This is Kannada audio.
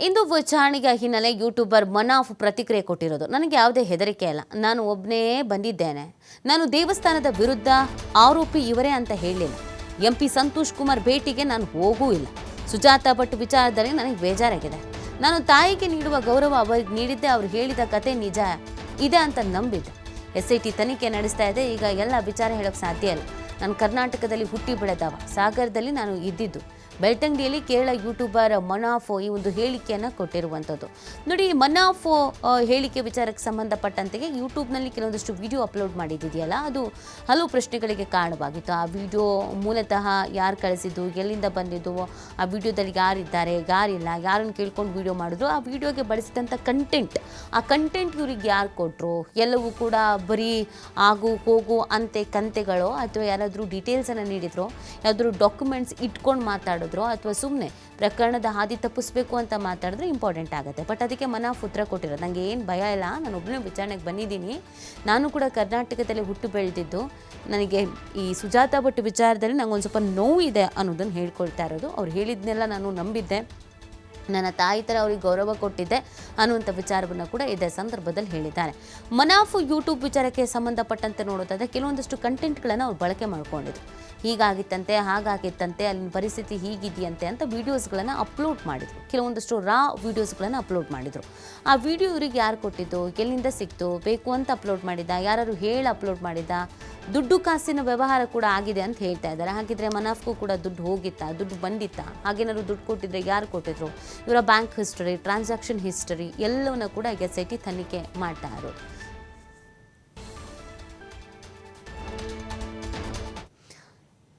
ಇಂದು ವಿಚಾರಣೆಗೆ ಹಿನ್ನೆಲೆ ಯೂಟ್ಯೂಬರ್ ಮನಾಫ್ ಪ್ರತಿಕ್ರಿಯೆ ಕೊಟ್ಟಿರೋದು. ನನಗೆ ಯಾವುದೇ ಹೆದರಿಕೆ ಇಲ್ಲ. ನಾನು ಒಬ್ಬನೇ ಬಂದಿದ್ದೇನೆ. ನಾನು ದೇವಸ್ಥಾನದ ವಿರುದ್ಧ ಆರೋಪಿ ಇವರೇ ಅಂತ ಹೇಳಲಿಲ್ಲ ಎಂ ಪಿ ಸಂತೋಷ್ ಕುಮಾರ್ ಭೇಟಿಗೆ ನಾನು ಹೋಗೂ ಇಲ್ಲ. ಸುಜಾತ ಭಟ್ ವಿಚಾರದಲ್ಲಿ ನನಗೆ ಬೇಜಾರಾಗಿದೆ. ನಾನು ತಾಯಿಗೆ ನೀಡುವ ಗೌರವ ಅವರಿಗೆ ನೀಡಿದ್ದೆ. ಅವ್ರು ಹೇಳಿದ ಕತೆ ನಿಜ. ಇದೆ ಅಂತ ನಂಬಿದ್ದೆ. ಎಸ್ ಐ ಟಿ ತನಿಖೆ ನಡೆಸ್ತಾ ಇದೆ. ಈಗ ಎಲ್ಲ ವಿಚಾರ ಹೇಳೋಕ್ಕೆ ಸಾಧ್ಯ ಇಲ್ಲ. ನಾನು ಕರ್ನಾಟಕದಲ್ಲಿ ಹುಟ್ಟಿ ಬೆಳೆದವ. ಸಾಗರದಲ್ಲಿ ನಾನು ಇದ್ದಿದ್ದು. ಬೆಳ್ತಂಗಡಿಯಲ್ಲಿ ಕೇರಳ ಯೂಟ್ಯೂಬರ್ ಮನಾಫೋ ಈ ಒಂದು ಹೇಳಿಕೆಯನ್ನು ಕೊಟ್ಟಿರುವಂಥದ್ದು ನೋಡಿ, ಈ ಮನಾಫ್ ಹೇಳಿಕೆ ವಿಚಾರಕ್ಕೆ ಸಂಬಂಧಪಟ್ಟಂತೆ ಯೂಟ್ಯೂಬ್ನಲ್ಲಿ ಕೆಲವೊಂದಷ್ಟು ವಿಡಿಯೋ ಅಪ್ಲೋಡ್ ಮಾಡಿದ್ದಿದೆಯಲ್ಲ ಅದು ಹಲವು ಪ್ರಶ್ನೆಗಳಿಗೆ ಕಾರಣವಾಗಿತ್ತು. ಆ ವಿಡಿಯೋ ಮೂಲತಃ ಯಾರು ಕಳಿಸಿದ್ದು, ಎಲ್ಲಿಂದ ಬಂದಿದ್ದು, ಆ ವಿಡಿಯೋದಲ್ಲಿ ಯಾರಿದ್ದಾರೆ, ಯಾರಿಲ್ಲ, ಯಾರನ್ನು ಕೇಳ್ಕೊಂಡು ವಿಡಿಯೋ ಮಾಡಿದ್ರು, ಆ ವಿಡಿಯೋಗೆ ಬಳಸಿದಂಥ ಕಂಟೆಂಟ್ ಆ ಕಂಟೆಂಟ್ ಇವ್ರಿಗೆ ಯಾರು ಕೊಟ್ಟರು ಎಲ್ಲವೂ ಕೂಡ ಬರೀ ಆಗು, ಹೋಗು, ಅಂತೆ, ಕಂತೆಗಳು, ಅಥವಾ ಯಾರಾದರೂ ಡೀಟೇಲ್ಸನ್ನು ನೀಡಿದ್ರು, ಯಾವುದಾದ್ರು ಡಾಕ್ಯುಮೆಂಟ್ಸ್ ಇಟ್ಕೊಂಡು ಮಾತಾಡಿದ್ರು ಅಥವಾ ಸುಮ್ಮನೆ ಪ್ರಕರಣದ ಹಾದಿ ತಪ್ಪಿಸ್ಬೇಕು ಅಂತ ಮಾತಾಡಿದ್ರೆ ಇಂಪಾರ್ಟೆಂಟ್ ಆಗುತ್ತೆ. ಬಟ್ ಅದಕ್ಕೆ ಮನಾಫ್ ಉತ್ತರ ಕೊಟ್ಟಿರೋದು. ನನಗೆ ಏನು ಭಯ ಇಲ್ಲ. ನಾನು ಒಬ್ಬನೇ ವಿಚಾರಣೆಗೆ ಬಂದಿದ್ದೀನಿ. ನಾನು ಕೂಡ ಕರ್ನಾಟಕದಲ್ಲಿ ಹುಟ್ಟು ಬೆಳೆದಿದ್ದು. ನನಗೆ ಈ ಸುಜಾತ ಭಟ್ ವಿಚಾರದಲ್ಲಿ ನಂಗೆ ಒಂದು ಸ್ವಲ್ಪ ನೋವು ಇದೆ ಅನ್ನೋದನ್ನು ಹೇಳ್ಕೊಳ್ತಾ ಇರೋದು. ಅವ್ರು ಹೇಳಿದ್ನೆಲ್ಲ ನಾನು ನಂಬಿದ್ದೆ. ನನ್ನ ತಾಯಿ ಥರ ಅವ್ರಿಗೆ ಗೌರವ ಕೊಟ್ಟಿದ್ದೆ ಅನ್ನುವಂಥ ವಿಚಾರವನ್ನು ಕೂಡ ಇದೇ ಸಂದರ್ಭದಲ್ಲಿ ಹೇಳಿದ್ದಾರೆ. ಮನಾಫ್ ಯೂಟ್ಯೂಬ್ ವಿಚಾರಕ್ಕೆ ಸಂಬಂಧಪಟ್ಟಂತೆ ನೋಡೋದಾದರೆ ಕೆಲವೊಂದಷ್ಟು ಕಂಟೆಂಟ್ಗಳನ್ನು ಅವ್ರು ಬಳಕೆ ಮಾಡ್ಕೊಂಡಿದ್ರು. ಹೀಗಾಗಿತ್ತಂತೆ, ಹಾಗಾಗಿತ್ತಂತೆ, ಅಲ್ಲಿನ ಪರಿಸ್ಥಿತಿ ಹೀಗಿದೆಯಂತೆ ಅಂತ ವೀಡಿಯೋಸ್ಗಳನ್ನು ಅಪ್ಲೋಡ್ ಮಾಡಿದರು. ಕೆಲವೊಂದಷ್ಟು ರಾ ವೀಡಿಯೋಸ್ಗಳನ್ನು ಅಪ್ಲೋಡ್ ಮಾಡಿದರು. ಆ ವಿಡಿಯೋ ಇವ್ರಿಗೆ ಯಾರು ಕೊಟ್ಟಿದ್ದು, ಎಲ್ಲಿಂದ ಸಿಕ್ತು, ಬೇಕು ಅಂತ ಅಪ್ಲೋಡ್ ಮಾಡಿದ್ದ, ಯಾರು ಹೇಳಿ ಅಪ್ಲೋಡ್ ಮಾಡಿದ್ದ ದುಡ್ಡು ಕಾಸಿನ ವ್ಯವಹಾರ ಕೂಡ ಆಗಿದೆ ಅಂತ ಹೇಳ್ತಾ ಇದ್ದಾರೆ. ಹಾಗಿದ್ರೆ ಮನಾಫ್ಗೂ ಕೂಡ ದುಡ್ಡು ಹೋಗಿತ್ತಾ? ದುಡ್ಡು ಬಂದಿತ್ತಾ? ಹಾಗೇನಾದ್ರು ದುಡ್ಡು ಕೊಟ್ಟಿದ್ರೆ ಯಾರು ಕೊಟ್ಟಿದ್ರು? ಇವರ ಬ್ಯಾಂಕ್ ಹಿಸ್ಟರಿ, ಟ್ರಾನ್ಸಾಕ್ಷನ್ ಹಿಸ್ಟರಿ ಎಲ್ಲವನ್ನ ಕೂಡ ಎಸ್ ಐ ಟಿ ತನಿಖೆ ಮಾಡ್ತಾ ಇರೋದು